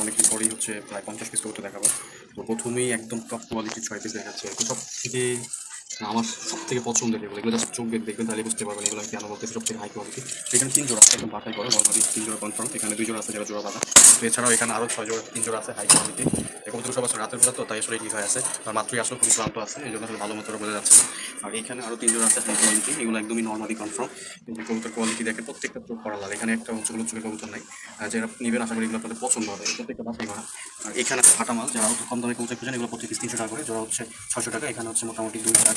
অনেকদিন হচ্ছে প্রায় পঞ্চাশ দেখাবো। তো প্রথমেই একদম টপ কোয়ালিটির ছয় পিস দেখাচ্ছে। তো সব থেকে আমার সব থেকে পছন্দের এগুলো। এগুলো জাস্ট চোখ দেখে দেখবেন, তাহলে বুঝতে পারবেন এগুলো কেন বলতেছে সব থেকে হাই কোয়ালিটি এখানে তিন জোড়া আছে, একদম বাটাই করো নর্মালি তিন জোড়া কনফার্ম এখানে দুই জোড়া আছে, যারা জোড়া বাঁধা। এছাড়াও এখানে আরও ছয় জোড়া, তিন জোড়া আছে হাই কোয়ালিটি এখন তো সব আছে রাতের বেলা তো, তাই আসলে ঠিক হয়ে আছে। আর মাত্রই আসলে খুবই ক্লান্ত আছে, এই জন্য আসলে ভালো মতো বোঝা যাচ্ছে। না। আর এখানে আরও তিন জোড়া আছে হাই কোয়ালিটি এগুলো একদমই নর্মালি কনফার্ম কিন্তু কবুতর কোয়ালিটি দেখে প্রত্যেকটা চোখ করা লাগে। এখানে একটা হচ্ছে চোখের কবুতর নাই। যারা নেবেন, আশা করি এগুলো আপনাদের পছন্দ হবে। প্রত্যেকটা বাছাই করা। আর এখানে ফাটা মাল যারা কম দামে কবুতর খুঁজেন, এগুলো প্রত্যেক তিনশো টাকা করে। যারা হচ্ছে ছশো টাকা। এখানে হচ্ছে মোটামুটি দুই চার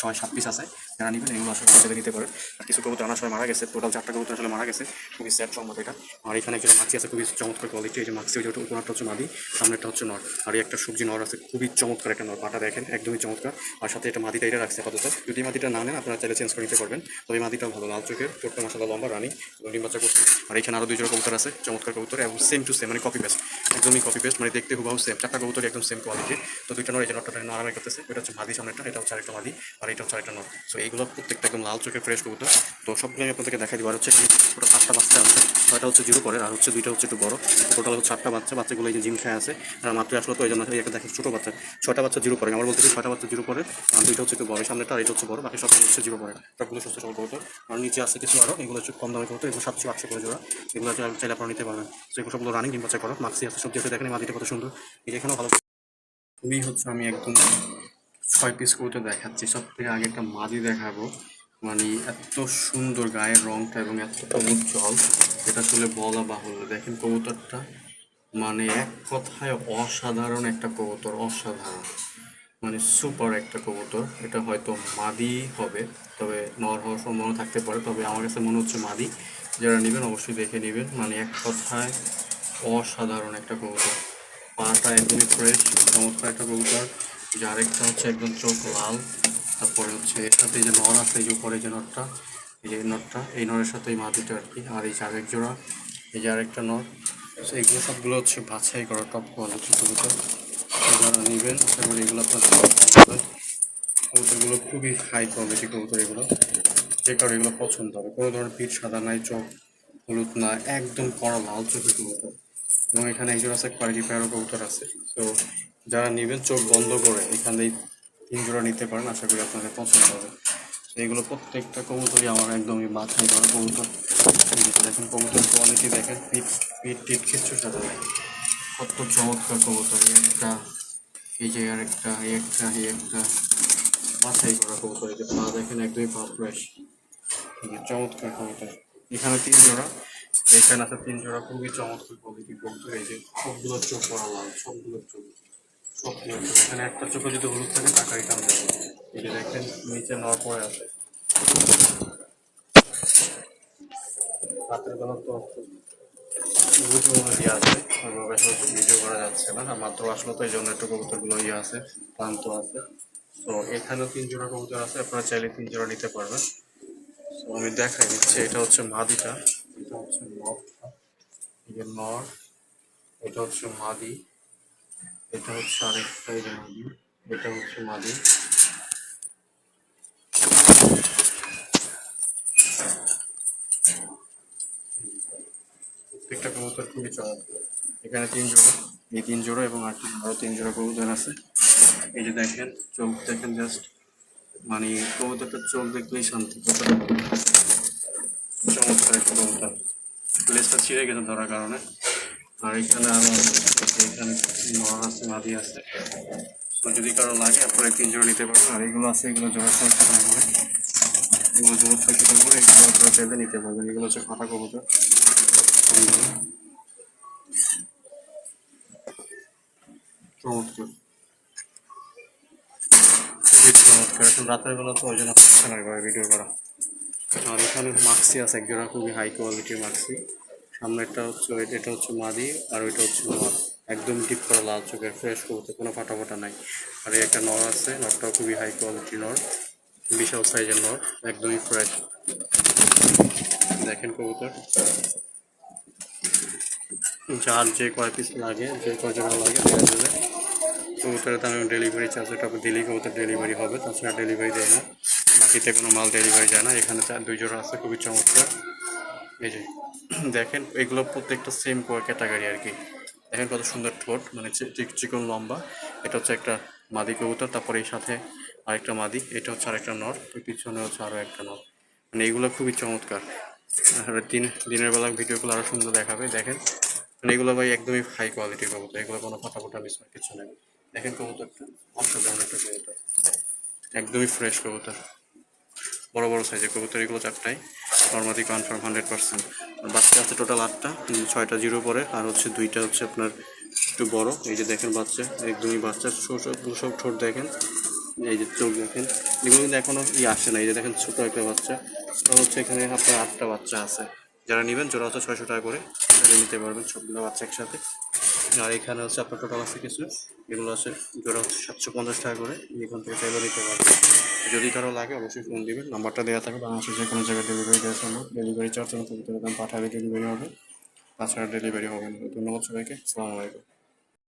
ছয়, সাত পিস আছে। যারা নেবেন এগুলো আসলে বাচ্চাদের নিতে পারে আর কিছু কবুতর আনার সময় মারা গেছে। টোটাল চারটা কবুতর আসলে মারা গেছে। খুবই স্যাড সম্মত এটা। আর এখানে একটা মাছি আছে, খুবই চমৎকার কোয়ালিটি এই যে মাছি, ওই যে উপরটা হচ্ছে মাদি সামনেটা হচ্ছে নর। আর একটা সবজি নর আছে, খুবই চমৎকার একটা নর। পাটা দেখেন, একদমই চমৎকার। আর সাথে এটা মাদিটা এটা রাখছে আপাতত। যদি মাদিটা না নেন, আপনারা চাইলে চেঞ্জ করে নিতে পারবেন। তবে মাদিটা ভালো। লাল চোখের, ছোট্ট মশলা লম্বা, রানি এবং বাচ্চা করছে আর এখানে আরও দুই জোড়া কবুতর আছে, চমৎকার কবুতর। এবং সেম টু সেম মানে কপি পেস্ট একদমই কপি পেস্ট মানে দেখতে হুবাহু সেম চারটা কবুতর একদম সেম কোয়ালিটি তো দুইটা নর, এই যে নটটা আরামে করতেছে। এটা হচ্ছে মাদি সামনেটা এটা হচ্ছে আরেকটা মাদি। আর হচ্ছে আরেকটা নর সো এইগুলো প্রত্যেকটা একদম লাল চোখে ফ্রেশ কবুতর। তো সবগুলো আমি আপনাদেরকে দেখাই দিব আর হচ্ছে ওটা সাতটা বাচ্চা আছে। ছয়টা হচ্ছে জিরো করে আর হচ্ছে দুইটা হচ্ছে একটু বড়। টোটাল হচ্ছে সাতটা বাচ্চা। বাচ্চাগুলো এই যে জিম খেয়ে আছে। আর মাত্র আসলো, তো এই জন্য একটা দেখে ছোটো বাচ্চা। ছয়টা বাচ্চা জিরো করে আমার বলতে ছয়টা বাচ্চা জিরো করে আর দুইটা হচ্ছে একটু বড়। সামনেটা আর এটা হচ্ছে বড়। বাকি সব হচ্ছে জিরো করে সবগুলো সুস্থ সবল কবুতর। আর নিচে আছে কিছু আরও এগুলো হচ্ছে কম দামে কবুতর। এগুলো সাতশো, আটশো করে জোড়া। এগুলো চাইলে আপনারা নিতে পারবেন। তো এগুলো সবগুলো রানিং ডিম বাচ্চা করো। মাক্সি আছে সব যেটা দেখেন মাটিটা কত সুন্দর। এখানেও ভালো খুবই হচ্ছে আমি একদম ছয় পিস কবুতর দেখাচ্ছি। সব থেকে আগে একটা মাদি দেখাবো। মানে এত সুন্দর গায়ের রংটা এবং এত উজ্জ্বল। এটা আসলে বলা বাহুল্য। দেখেন কবুতরটা। মানে এক কথায় অসাধারণ একটা কবুতর, অসাধারণ। মানে সুপার একটা কবুতর। এটা হয়তো মাদি হবে, তবে নর হওয়ার সম্ভাবনা থাকতে পারে। তবে আমার কাছে মনে হচ্ছে মাদি। যারা নেবেন অবশ্যই দেখে নেবেন। মানে এক কথায় অসাধারণ একটা কবুতর। পাটা একদমই ফ্রেশ চমৎকার একটা কবুতর। যে আরেকটা হচ্ছে একদম চোখ লাল, তারপরে হচ্ছে এর সাথে যে নর আছে, এই যে উপরে যে নরটা, এই যে নরটা, এই নরের সাথে এই মাদিটা আর কি, আর এই যে আরেক জোড়া, এই যে আরেকটা নর। এগুলো সবগুলো হচ্ছে বাছাই করা টপ কোয়ালিটি কবুতর যারা নেবেন, আশা এগুলো হবে কবুতরগুলো খুবই হাই কোয়ালিটি কবুতর এগুলো। যে কারণে এগুলো পছন্দ হবে। কোনো ধরনের পিঠ সাদা নাই, চোখ হলুদ না, একদম কড়া, লাল চোখের কবুতর। এবং এখানে একজন আছে কোয়ালিটি প্যারো কবুতর আছে। তো যারা নেবেন, চোখ বন্ধ করে এখানে এই তিন জোড়া নিতে পারেন, আশা করি আপনাদের পছন্দ হবে। তো এগুলো প্রত্যেকটা কবুতরই আমার একদমই বাছাই করা কবুতর। দেখেন কবুতর কোয়ালিটি দেখেন টিট কিচ্ছু নেই। কত চমৎকার কবুতর একটা, এই যে আরেকটা এই একটা এই একটা। বাছাই করা কবুতর, এই পা দেখেন একদমই পা ফ্রেশ চমৎকার কবুতর। এখানে তিন জোড়া, এখানে আছে তিন জোড়া, খুবই চমৎকার কোয়ালিটি কবুতর, এই যে সবগুলো চোখ করা লাল সবগুলো চোখ। এখানে একটা চোখে যদি হলুদ থাকে টাকা রিটার্ন দেবে। এই যে দেখেন, নিচে নর পড়ে আছে। তো ভিডিও ইয়ে আছে, ওইভাবে করা যাচ্ছে না। মাত্র জন্য একটু কবুতরগুলো ইয়ে আছে, ক্লান্ত আছে। তো এখানেও তিন জোড়া আছে, আপনারা চাইলে তিন জোড়া নিতে পারবেন। তো আমি দেখাই দিচ্ছি, এটা হচ্ছে মাদিটা। এটা হচ্ছে নরটা। নর, এটা হচ্ছে মাদি। এটা হচ্ছে আরেকটা এই মাদি এটা হচ্ছে মাদি প্রত্যেকটা কবুতর খুবই চমৎকার এখানে তিন জোড়া, এই তিন জোড়া এবং আর আরও তিন জোড়া কবুতর আছে। এই যে দেখেন, চোখ দেখেন জাস্ট মানে কবুতরটার চোখ দেখলেই শান্তি কতটা চমৎকার একটা কবুতর। লেজটা ছিঁড়ে গেছে ধরার কারণে। আর এখানে আরও এখানে নর আছে মাদি আছে। তো যদি কারও লাগে আপনারা তিন জোড়া নিতে পারবেন। আর এগুলো আছে এগুলো জোড়া টাকা করে এগুলো জোড়া টাকা করে এগুলো আপনারা চাইলে নিতে পারবেন। এগুলো হচ্ছে ফাটা কবুতর। চমৎকার। চমৎকার। এখন রাতের বেলা তো ওই জন্য ভিডিও করা। আর এখানে মাক্সি আছে একজোড়া খুবই হাই কোয়ালিটির মাক্সি। সামনেরটা হচ্ছে ওই- এটা হচ্ছে মাদি আর ওইটা হচ্ছে নর। একদম ডিপ করা লাল চোখের ফ্রেশ কবুতর, কোনো ফাটা ফাটা নাই। আর এই একটা নর আছে নরটাও খুবই হাই কোয়ালিটি নর, বিশাল সাইজের নর, একদমই ফ্রেশ দেখেন কবুতর। যার যে কয় পিস লাগে, যে কয় লাগে দেওয়া যাবে। কবুতরের দামে ডেলিভারি চার্জ ওটা দিলেই কবুতর ডেলিভারি হবে, তাছাড়া ডেলিভারি দেয় না। বাকিতে কোনো মাল ডেলিভারি যায় না। এখানে দুই জোড়া আছে, খুবই চমৎকার। এই যে দেখেন, এগুলো প্রত্যেকটা সেম ক্যাটাগরি আর কি। দেখেন কত সুন্দর ঠোঁট মানে চিকন লম্বা। এটা হচ্ছে একটা মাদি কবুতর, তারপরে এই সাথে আরেকটা মাদি, এটা হচ্ছে আরেকটা নর ওই পিছনে হচ্ছে আরও একটা নর। মানে এগুলো খুবই চমৎকার। দিন, দিনের বেলা ভিডিওগুলো আরও সুন্দর দেখাবে, দেখেন। মানে এগুলো ভাই একদমই হাই কোয়ালিটির কবুতর, এগুলো কোনো ফাটা ফোটা মিস কিছু নেই। দেখেন কবুতরটা, অসাধারণ একটা কবুতর। একদমই ফ্রেশ কবুতর। বড় বড় সাইজের কবুতর, এগুলো চারটাই নর্মাদি কনফার্ম হান্ড্রেড পার্সেন্ট বাচ্চা আছে টোটাল আটটা ছয়টা জিরো পরে, আর হচ্ছে দুইটা হচ্ছে আপনার একটু বড়। এই যে দেখেন বাচ্চা, একদমই বাচ্চা সব ছোট দেখেন, এই যে চোখ দেখেন। এগুলো কিন্তু এখনও ই আসে না, এই যে দেখেন ছোট একটা বাচ্চা। তো হচ্ছে এখানে আপনার আটটা বাচ্চা আছে। যারা নেবেন জোড়া হচ্ছে ছয়শো টাকা করে নিতে পারবেন সবগুলো বাচ্চা একসাথে। আর এখানে হচ্ছে আপনার টোটাল আছে কিছু, এগুলো আছে জোড়া হচ্ছে সাতশো পঞ্চাশ টাকা করে, এখান থেকে চাইলে নিতে পারবেন। যদি কারও লাগে, অবশ্যই ফোন দেবেন। নাম্বারটা দেওয়া থাকে, বাংলাদেশের যে কোনো জায়গায় ডেলিভারি দেওয়া সম্ভব ডেলিভারি চার্জ এবং দাম পাঠাবে ডেলিভারি হবে। তাছাড়া ডেলিভারি হবে না। ধন্যবাদ সবাইকে। আসসালামু আলাইকুম।